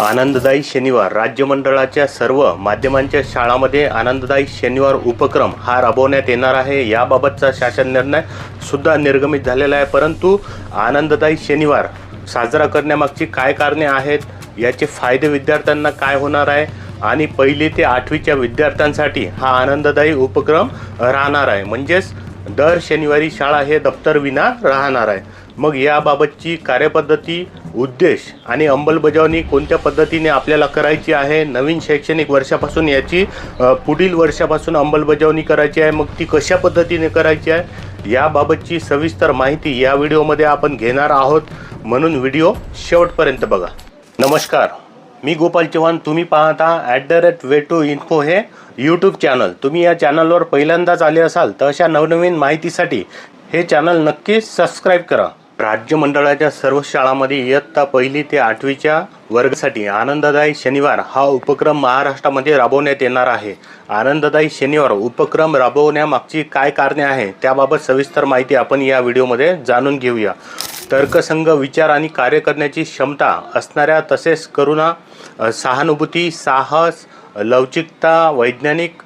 आनंददायी शनिवार. राज्य मंडळाच्या सर्व माध्यमांच्या शाळांमध्ये आनंददायी शनिवार उपक्रम हा राबवण्यात येणार आहे. याबाबतचा शासन निर्णय सुद्धा निर्गमित झालेला आहे. परंतु आनंददायी शनिवार साजरा करण्यामागची काय कारणे आहेत? याचे फायदे विद्यार्थ्यांना काय होणार आहे? आणि पहिली ते आठवीच्या विद्यार्थ्यांसाठी हा आनंददायी उपक्रम राहणार आहे. म्हणजेच दर शनिवारी शाळा हे दप्तरविना राहणार आहे. मग याबाबतची कार्यपद्धती उद्देश आणि अंमलबजावणी कोणत्या पद्धतीने आपल्याला करायची आहे? नवीन शैक्षणिक वर्षापासून याची पुढील वर्षापासून अंमलबजावणी करायची आहे? मग ती कशा पद्धतीने करायची आहे? याबाबतची सविस्तर माहिती या व्हिडिओमध्ये आपण घेणार आहोत. म्हणून व्हिडिओ शेवटपर्यंत बघा. नमस्कार. मी गोपाल चव्हाण. तुम्ही पाहता at the rate way to info हे यूट्यूब चॅनल तुम्ही या चॅनलवर पहिल्यांदाच आले असाल तर अशा नवनवीन माहितीसाठी हे चॅनल नक्की सबस्क्राईब करा. राज्य मंडळाच्या सर्व शाळांमध्ये इयत्ता पहिली ते आठवीच्या वर्गासाठी आनंददायी शनिवार हा उपक्रम महाराष्ट्रामध्ये राबवण्यात येणार आहे. आनंददायी शनिवार उपक्रम राबवण्यामागची काय कारणे आहे त्याबाबत सविस्तर माहिती आपण या व्हिडिओमध्ये जाणून घेऊया. तर्कसंग विचार आणि कार्य करण्याची क्षमता असणाऱ्या तसेच करुणा सहानुभूती साहस लवचिकता वैज्ञानिक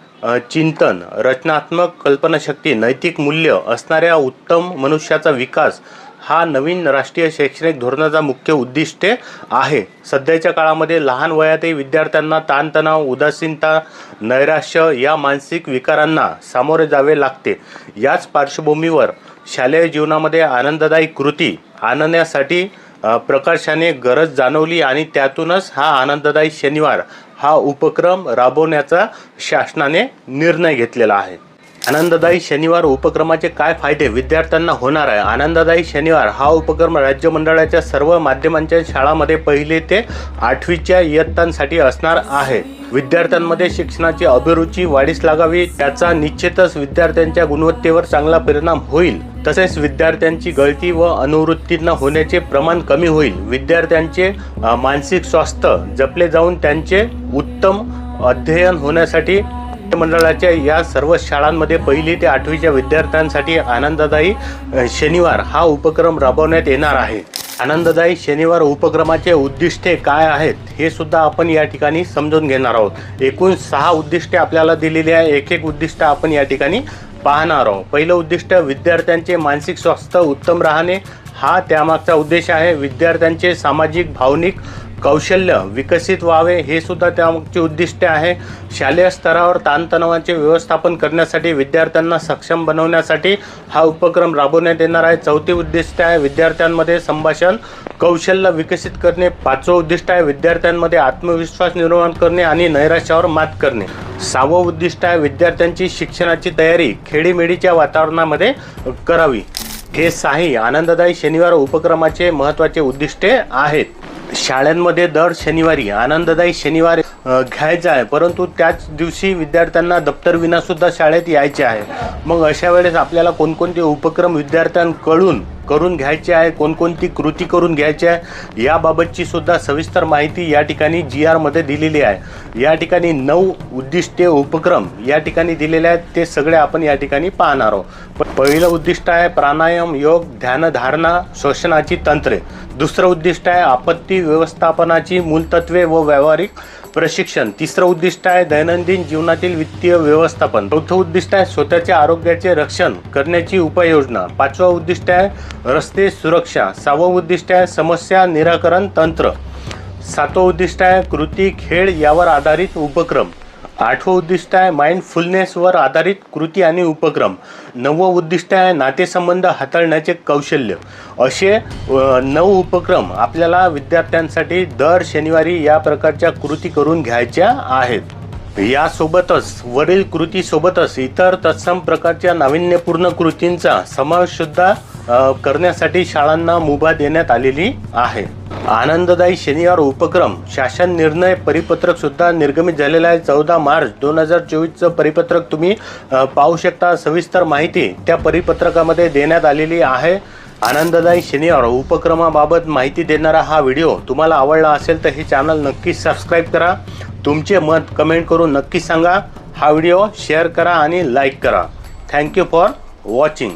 चिंतन रचनात्मक कल्पनाशक्ती नैतिक मूल्य असणाऱ्या उत्तम मनुष्याचा विकास हा नवीन राष्ट्रीय शैक्षणिक धोरणाचा मुख्य उद्दिष्टे आहे. सध्याच्या काळामध्ये लहान वयातही विद्यार्थ्यांना ताणतणाव उदासीनता नैराश्य या मानसिक विकारांना सामोरे जावे लागते. याच पार्श्वभूमीवर शालेय जीवनामध्ये आनंददायी कृती आणण्यासाठी प्रकाशाने प्रकर्षाने गरज जाणवली आणि त्यातूनच हा आनंददायी शनिवार हा उपक्रम राबवण्याचा शासनाने निर्णय घेतलेला आहे. आनंददायी शनिवार उपक्रमाचे काय फायदे? विद्यार्थ्यांना होणार आहे. आनंददायी शनिवार हा उपक्रम राज्य मंडळाच्या सर्व माध्यमांच्या शाळांमध्ये पहिले ते आठवीच्या इयत्तांसाठी असणार आहे. विद्यार्थ्यांमध्ये शिक्षणाची अभिरुची वाढीस लागावी त्याचा निश्चितच विद्यार्थ्यांच्या गुणवत्तेवर चांगला परिणाम होईल. तसेच विद्यार्थ्यांची गळती व अनुवृत्तींना होण्याचे प्रमाण कमी होईल. विद्यार्थ्यांचे मानसिक स्वास्थ्य जपले जाऊन त्यांचे उत्तम अध्ययन होण्यासाठी मंडळाच्या या सर्व शाळांमध्ये पहिली ते आठवीच्या विद्यार्थ्यांसाठी आनंददायी शनिवार हा उपक्रम राबवण्यात येणार आहे. आनंददायी शनिवार उपक्रमाचे उद्दिष्टे काय आहेत हे सुद्धा आपण या ठिकाणी समजून घेणार आहोत. एकूण सहा उद्दिष्टे आपल्याला दिलेली आहे. एक एक उद्दिष्ट आपण या ठिकाणी पाहणार आहोत. पहिलं उद्दिष्ट विद्यार्थ्यांचे मानसिक स्वास्थ्य उत्तम राहणे. हा त्यामागचा उद्देश आहे विद्यार्थ्यांचे सामाजिक भावनिक कौशल्य विकसित व्हावे हे सुद्धा त्यामागचे उद्दिष्ट आहे. शालेय स्तरावर ताणतणावाचे व्यवस्थापन करण्यासाठी विद्यार्थ्यांना सक्षम बनवण्यासाठी हा उपक्रम राबवण्यात येणार आहे. चौथी उद्दिष्ट आहे विद्यार्थ्यांमध्ये संभाषण कौशल्य विकसित करणे. पाचवं उद्दिष्ट आहे विद्यार्थ्यांमध्ये आत्मविश्वास निर्माण करणे आणि नैराश्यावर मात करणे. सहावं उद्दिष्ट आहे विद्यार्थ्यांची शिक्षणाची तयारी खेडीमेडीच्या वातावरणामध्ये करावी. हे साही आनंददायी शनिवार उपक्रमाचे महत्त्वाचे उद्दिष्टे आहेत. शाळांमध्ये दर शनिवारी आनंददायी शनिवार घ्यायचा आहे. परंतु त्याच दिवशी विद्यार्थ्यांना दप्तरविनासुद्धा शाळेत यायचे आहे. मग अशा वेळेस आपल्याला कोणकोणते उपक्रम विद्यार्थ्यांकडून करून घ्यायचे आहे कोणकोणती कृती करून घ्यायची आहे याबाबतची सुद्धा सविस्तर माहिती या ठिकाणी जी आरमध्ये दिलेली आहे. या ठिकाणी नऊ उद्दिष्टे उपक्रम या ठिकाणी दिलेले आहेत. ते सगळे आपण या ठिकाणी पाहणार आहोत. पहिलं उद्दिष्ट आहे प्राणायाम योग ध्यानधारणा श्वसनाची तंत्रे. दुसरं उद्दिष्ट आहे आपत्ती व्यवस्थापनाची मूलतत्वे व व्यावहारिक प्रशिक्षण. तिसरं उद्दिष्ट आहे दैनंदिन जीवनातील वित्तीय व्यवस्थापन. चौथं उद्दिष्ट आहे स्वतःच्या आरोग्याचे रक्षण करण्याची उपाययोजना. पाचवं उद्दिष्ट आहे रस्ते सुरक्षा. सहावं उद्दिष्ट आहे समस्या निराकरण तंत्र. सातवं उद्दिष्ट आहे कृती खेळ यावर आधारित उपक्रम. आठवं उद्दिष्ट आहे माइंडफुलनेसवर आधारित कृती आणि उपक्रम. नववं उद्दिष्ट आहे नातेसंबंध हाताळण्याचे कौशल्य. असे नऊ उपक्रम आपल्याला विद्यार्थ्यांसाठी दर शनिवारी या प्रकारच्या कृती करून घ्यायच्या आहेत. यासोबतच वरील कृतीसोबतच इतर तत्सम प्रकारच्या नाविन्यपूर्ण कृतींचा समावेशसुद्धा करण्यासाठी शाळांना मुभा देण्यात आलेली आहे. आनंददायी शनिवार उपक्रम. शासन निर्णय परिपत्रक सुद्धा निर्गमित झालेला आहे. चौदा मार्च दोन हजार चोवीसचं परिपत्रक तुम्ही पाहू शकता. सविस्तर माहिती त्या परिपत्रकामध्ये देण्यात आलेली आहे. आनंददायी शनिवार उपक्रमाबाबत माहिती देणारा हा व्हिडिओ तुम्हाला आवडला असेल तर हे चॅनल नक्की सबस्क्राईब करा. तुमचे मत कमेंट करून नक्की सांगा. हा व्हिडिओ शेअर करा आणि लाईक करा. Thank you for watching.